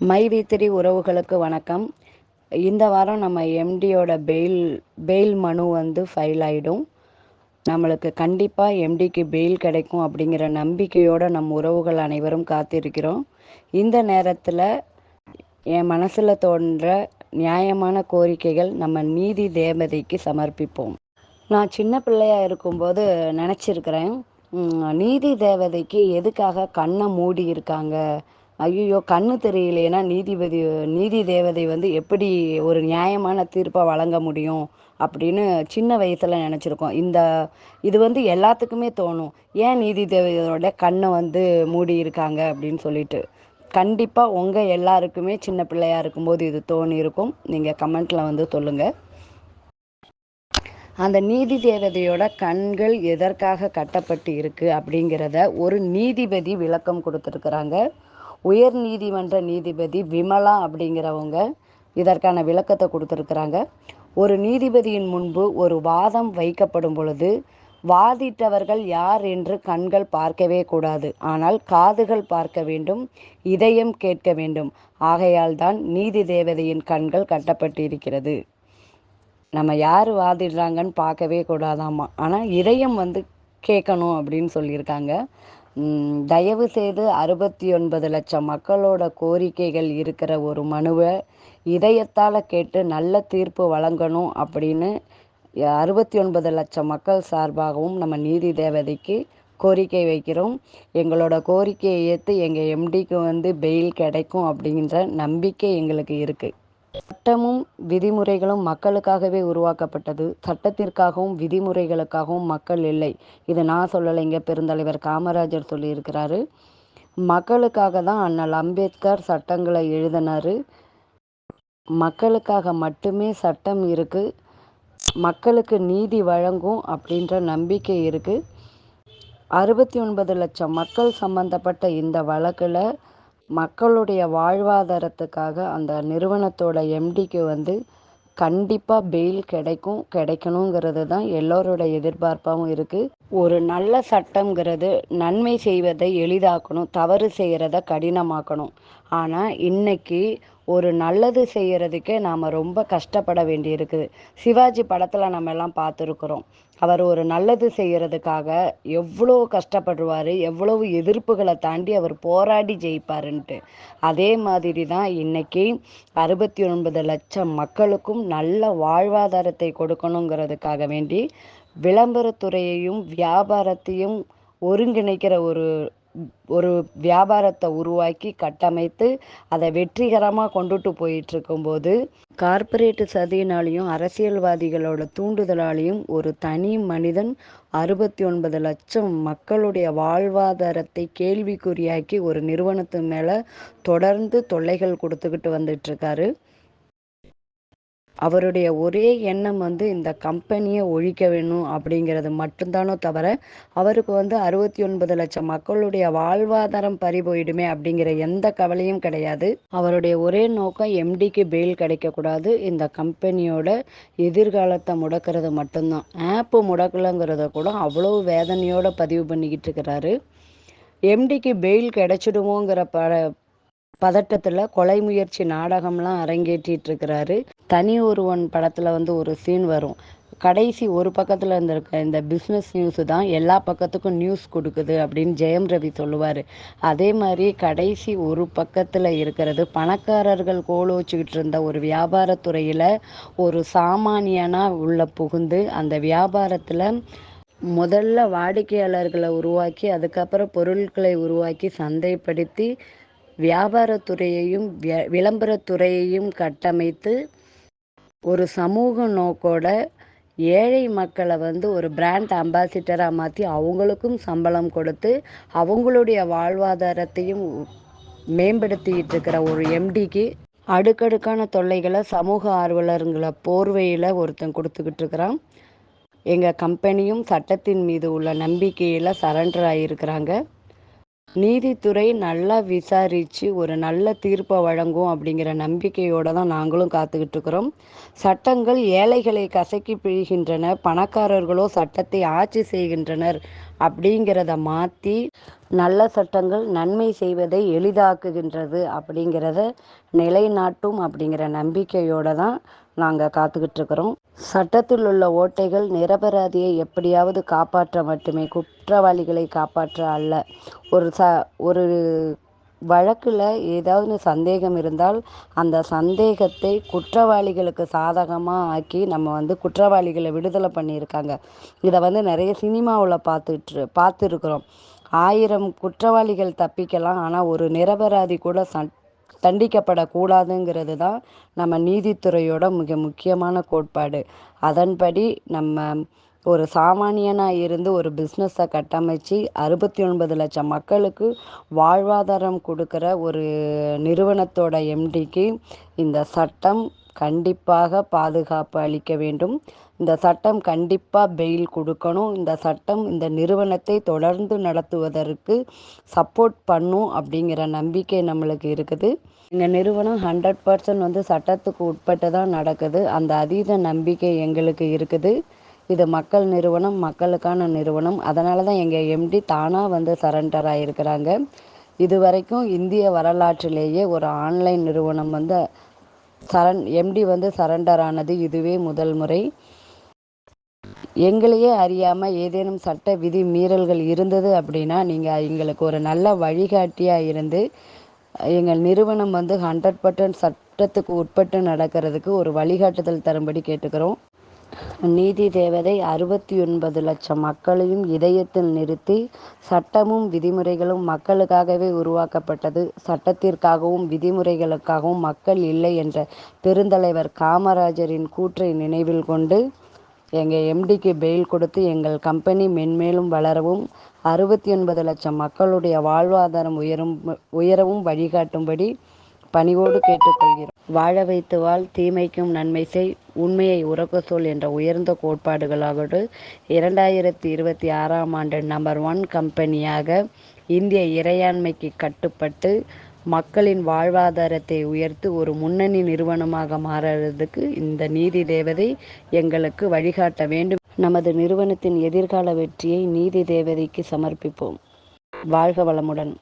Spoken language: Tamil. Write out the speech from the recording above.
மை வி உறவுகளுக்கு வணக்கம். இந்த வாரம் நம்ம எம்டியோட பெயில் பெயில் மனு வந்து ஃபைல் ஆகிடும் நம்மளுக்கு கண்டிப்பாக எம்டிக்கு பெயில் கிடைக்கும் அப்படிங்கிற நம்பிக்கையோடு நம் உறவுகள் அனைவரும் காத்திருக்கிறோம். இந்த நேரத்தில் என் மனசில் தோன்ற நியாயமான கோரிக்கைகள் நம்ம நீதி தேவதைக்கு சமர்ப்பிப்போம். நான் சின்ன பிள்ளையாக இருக்கும்போது நினச்சிருக்கிறேன் நீதி தேவதைக்கு எதுக்காக கண்ணை மூடி இருக்காங்க? ஐயோ கண்ணு தெரியலைன்னா நீதிபதி நீதி தேவதை வந்து எப்படி ஒரு நியாயமான தீர்ப்பை வழங்க முடியும் அப்படின்னு சின்ன வயசில் நினச்சிருக்கோம். இந்த இது வந்து எல்லாத்துக்குமே தோணும். ஏன் நீதி தேவதையோட கண்ணை வந்து மூடி இருக்காங்க அப்படின்னு சொல்லிட்டு. கண்டிப்பாக உங்கள் எல்லாருக்குமே சின்ன பிள்ளையாக இருக்கும்போது இது தோணி இருக்கும். நீங்கள் கமெண்ட்டில் வந்து சொல்லுங்கள் அந்த நீதி தேவதையோட கண்கள் எதற்காக கட்டப்பட்டு இருக்குது அப்படிங்கிறத ஒரு நீதிபதி விளக்கம் கொடுத்துருக்குறாங்க. உயர் நீதிமன்ற நீதிபதி விமலா அப்படிங்கிறவங்க இதற்கான விளக்கத்தை கொடுத்துருக்குறாங்க. ஒரு நீதிபதியின் முன்பு ஒரு வாதம் வைக்கப்படும் பொழுது வாதிட்டவர்கள் யார் என்று கண்கள் பார்க்கவே கூடாது. ஆனால் காதுகள் பார்க்க வேண்டும் இதயம் கேட்க வேண்டும். ஆகையால் தான் நீதி தேவதையின் கண்கள் கட்டப்பட்டிருக்கிறது. நம்ம யார் வாதிடுறாங்கன்னு பார்க்கவே கூடாதாமா? ஆனால் இதயம் வந்து கேட்கணும் அப்படின்னு சொல்லியிருக்காங்க. தயவு செய்து அறுபத்தி ஒன்பது லட்சம் மக்களோட கோரிக்கைகள் இருக்கிற ஒரு மனுவை இதயத்தால் கேட்டு நல்ல தீர்ப்பு வழங்கணும் அப்படின்னு அறுபத்தி ஒன்பது லட்சம் மக்கள் சார்பாகவும் நம்ம நீதி தேவதைக்கு கோரிக்கை வைக்கிறோம். எங்களோட கோரிக்கையை ஏற்று எங்கள் எம்டிக்கு வந்து பெயில் கிடைக்கும் அப்படின்ற நம்பிக்கை எங்களுக்கு இருக்குது சட்டமும் விதிமுறைகளும் மக்களுக்காகவே உருவாக்கப்பட்டது. சட்டத்திற்காகவும் விதிமுறைகளுக்காகவும் மக்கள் இல்லை. இது நான் சொல்லலைங்க பெருந்தலைவர் காமராஜர் சொல்லியிருக்கிறாரு. மக்களுக்காக தான் அண்ணல் அம்பேத்கர் சட்டங்களை எழுதினார். மக்களுக்காக மட்டுமே சட்டம் இருக்குது மக்களுக்கு நீதி வழங்கும் அப்படின்ற நம்பிக்கை இருக்குது அறுபத்தி ஒன்பது லட்சம் மக்கள் சம்பந்தப்பட்ட இந்த வழக்கில் மக்களுடைய வாழ்வாதாரத்துக்காக அந்த நிறுவனத்தோட எம்டிக்கு வந்து கண்டிப்பாக பெயில் கிடைக்கும் கிடைக்கணுங்கிறது தான் எல்லோரோட எதிர்பார்ப்பாகவும் இருக்குது ஒரு நல்ல சட்டங்கிறது நன்மை செய்வதை எளிதாக்கணும் தவறு செய்கிறத கடினமாக்கணும். ஆனால் இன்னைக்கு ஒரு நல்லது செய்கிறதுக்கே நாம் ரொம்ப கஷ்டப்பட வேண்டியிருக்குது. சிவாஜி படத்தில் நம்ம எல்லாம் பார்த்துருக்குறோம். அவர் ஒரு நல்லது செய்கிறதுக்காக எவ்வளோ கஷ்டப்படுவார் எவ்வளவு எதிர்ப்புகளை தாண்டி அவர் போராடி ஜெயிப்பாருன்ட்டு. அதே மாதிரி தான் இன்றைக்கி அறுபத்தி ஒன்பது லட்சம் மக்களுக்கும் நல்ல வாழ்வாதாரத்தை கொடுக்கணுங்கிறதுக்காக வேண்டி விளம்பரத்துறையையும் வியாபாரத்தையும் ஒருங்கிணைக்கிற ஒரு ஒரு வியாபாரத்தை உருவாக்கி கட்டமைத்து அதை வெற்றிகரமாக கொண்டுட்டு போயிட்டு இருக்கும்போது கார்ப்பரேட் சதியினாலையும் அரசியல்வாதிகளோட தூண்டுதலாலையும் ஒரு தனி மனிதன் அறுபத்தி ஒன்பது லட்சம் மக்களுடைய வாழ்வாதாரத்தை கேள்விக்குறியாக்கி ஒரு நிறுவனத்து மேலே தொடர்ந்து தொல்லைகள் கொடுத்துக்கிட்டு வந்துட்டுருக்காரு. அவருடைய ஒரே எண்ணம் வந்து இந்த கம்பெனியை ஒழிக்க வேணும் அப்படிங்கிறது மட்டும்தானோ தவிர அவருக்கு வந்து அறுபத்தி ஒன்பது லட்சம் மக்களுடைய வாழ்வாதாரம் பறி போயிடுமே அப்படிங்கிற எந்த கவலையும் கிடையாது. அவருடைய ஒரே நோக்கம் எம்டிக்கு பெயில் கிடைக்கக்கூடாது. இந்த கம்பெனியோட எதிர்காலத்தை முடக்கிறது மட்டும்தான். ஆப்பு முடக்கலைங்கிறத கூட அவ்வளோ வேதனையோட பதிவு பண்ணிக்கிட்டு இருக்கிறாரு. எம்டிக்கு பெயில் கிடைச்சிடுமோங்கிற ப பதட்டத்தில் கொலை முயற்சி நாடகம்லாம் அரங்கேற்றிட்டு இருக்கிறாரு தனி ஒருவன் படத்தில் வந்து ஒரு சீன் வரும். கடைசி ஒரு பக்கத்தில் இருந்திருக்க இந்த பிஸ்னஸ் நியூஸு தான் எல்லா பக்கத்துக்கும் நியூஸ் கொடுக்குது அப்படின்னு ஜெயம் ரவி சொல்லுவார். அதே மாதிரி கடைசி ஒரு பக்கத்தில் இருக்கிறது பணக்காரர்கள் கோலோச்சிக்கிட்டு இருந்த ஒரு வியாபாரத்துறையில் ஒரு சாமானியனாக உள்ள புகுந்து அந்த வியாபாரத்தில் முதல்ல வாடிக்கையாளர்களை உருவாக்கி அதுக்கப்புறம் பொருட்களை உருவாக்கி சந்தைப்படுத்தி வியாபாரத்துறையையும் விளம்பரத்துறையையும் கட்டமைத்து ஒரு சமூக நோக்கோட ஏழை மக்களை வந்து ஒரு பிராண்ட் அம்பாசிடராக மாற்றி அவங்களுக்கும் சம்பளம் கொடுத்து அவங்களுடைய வாழ்வாதாரத்தையும் மேம்படுத்திக்கிட்டு இருக்கிற ஒரு எம்டிக்கு அடுக்கடுக்கான தொல்லைகளை சமூக ஆர்வலருங்களை போர்வையில் ஒருத்தன் கொடுத்துக்கிட்டு இருக்கிறான். எங்கள் கம்பெனியும் சட்டத்தின் மீது உள்ள நம்பிக்கையில் சரண்டர் ஆகியிருக்கிறாங்க நீதித்துறை நல்லா விசாரித்து ஒரு நல்ல தீர்ப்பை வழங்கும் அப்படிங்கிற நம்பிக்கையோடு தான் நாங்களும் காத்துக்கிட்டு இருக்கிறோம். சட்டங்கள் ஏழைகளை கசக்கி பிழிகின்றன பணக்காரர்களோ சட்டத்தை ஆட்சி செய்கின்றனர் அப்படிங்கிறத மாற்றி நல்ல சட்டங்கள் நன்மை செய்வதை எளிதாக்குகின்றது அப்படிங்கிறத நிலைநாட்டும் அப்படிங்கிற நம்பிக்கையோடு தான் நாங்கள் காத்துக்கிட்டு இருக்கிறோம் சட்டத்தில் உள்ள ஓட்டைகள் நிரபராதியை எப்படியாவது காப்பாற்ற மட்டுமே குற்றவாளிகளை காப்பாற்ற அல்ல. ஒரு ச ஒரு வழக்கில் ஏதாவது சந்தேகம் இருந்தால் அந்த சந்தேகத்தை குற்றவாளிகளுக்கு சாதகமாக ஆக்கி நம்ம வந்து குற்றவாளிகளை விடுதலை பண்ணியிருக்காங்க. இதை வந்து நிறைய சினிமாவில் பார்த்துட்டு பார்த்துருக்குறோம். ஆயிரம் குற்றவாளிகள் தப்பிக்கலாம் ஆனால் ஒரு நிரபராதி கூட சட் தண்டிக்கப்படக்கூடாதுங்கிறது தான் நம்ம நீதித்துறையோட மிக முக்கியமான கோட்பாடு. அதன்படி நம்ம ஒரு சாமானியனாக இருந்து ஒரு பிஸ்னஸை கட்டமைச்சு அறுபத்தி ஒன்பது லட்சம் மக்களுக்கு வாழ்வாதாரம் கொடுக்குற ஒரு நிறுவனத்தோட எம்டிக்கு இந்த சட்டம் கண்டிப்பாக பாதுகாப்பு அளிக்க வேண்டும். இந்த சட்டம் கண்டிப்பாக பெயில் கொடுக்கணும். இந்த சட்டம் இந்த நிறுவனத்தை தொடர்ந்து நடத்துவதற்கு சப்போர்ட் பண்ணும் அப்படிங்கிற நம்பிக்கை நம்மளுக்கு இருக்குது. எங்கள் நிறுவனம் ஹண்ட்ரட் பர்சன்ட் வந்து சட்டத்துக்கு உட்பட்டு தான் நடக்குது. அந்த அதீத நம்பிக்கை எங்களுக்கு இருக்குது. இது மக்கள் நிறுவனம் மக்களுக்கான நிறுவனம். அதனால தான் எங்கள் எம்டி தானாக வந்து சரண்டர் ஆகிருக்கிறாங்க இது வரைக்கும் இந்திய வரலாற்றிலேயே ஒரு ஆன்லைன் நிறுவனம் வந்து சரண் எம்டி வந்து சரண்டர் ஆனது இதுவே முதல் முறை. எங்களையே அறியாமல் ஏதேனும் சட்ட விதி மீறல்கள் இருந்தது அப்படின்னா நீங்கள் எங்களுக்கு ஒரு நல்ல வழிகாட்டியாக இருந்து எங்கள் நிறுவனம் வந்து ஹண்ட்ரட் பர்சன்ட் சட்டத்துக்கு உட்பட்டு நடக்கிறதுக்கு ஒரு வழிகாட்டுதல் தரும்படி கேட்டுக்கிறோம். நீதி தேவதை அறுபத்தி ஒன்பது லட்சம் மக்களையும் இதயத்தில் நிறுத்தி சட்டமும் விதிமுறைகளும் மக்களுக்காகவே உருவாக்கப்பட்டது. சட்டத்திற்காகவும் விதிமுறைகளுக்காகவும் மக்கள் இல்லை என்ற பெருந்தலைவர் காமராஜரின் கூற்றை நினைவில் கொண்டு எங்கள் எம்டிக்கு பெயில் கொடுத்து எங்கள் கம்பெனி மென்மேலும் வளரவும் அறுபத்தி ஒன்பது லட்சம் மக்களுடைய வாழ்வாதாரம் உயரும் உயரவும் வழிகாட்டும்படி பணிவோடு கேட்டுக்கொள்கிறோம். வாழ வைத்து வாழ் தீமைக்கும் நன்மை செய் உண்மையை உறக்க சொல் என்ற உயர்ந்த கோட்பாடுகளோடு இரண்டாயிரத்தி இருபத்தி ஆறாம் ஆண்டு நம்பர் ஒன் கம்பெனியாக இந்திய இறையாண்மைக்கு கட்டுப்பட்டு மக்களின் வாழ்வாதாரத்தை உயர்த்து ஒரு முன்னணி நிறுவனமாக மாறுறதுக்கு இந்த நீதி தேவதை எங்களுக்கு வழிகாட்ட வேண்டும். நமது நிறுவனத்தின் எதிர்கால வெற்றியை நீதி தேவதைக்கு சமர்ப்பிப்போம். வாழ்க வளமுடன்.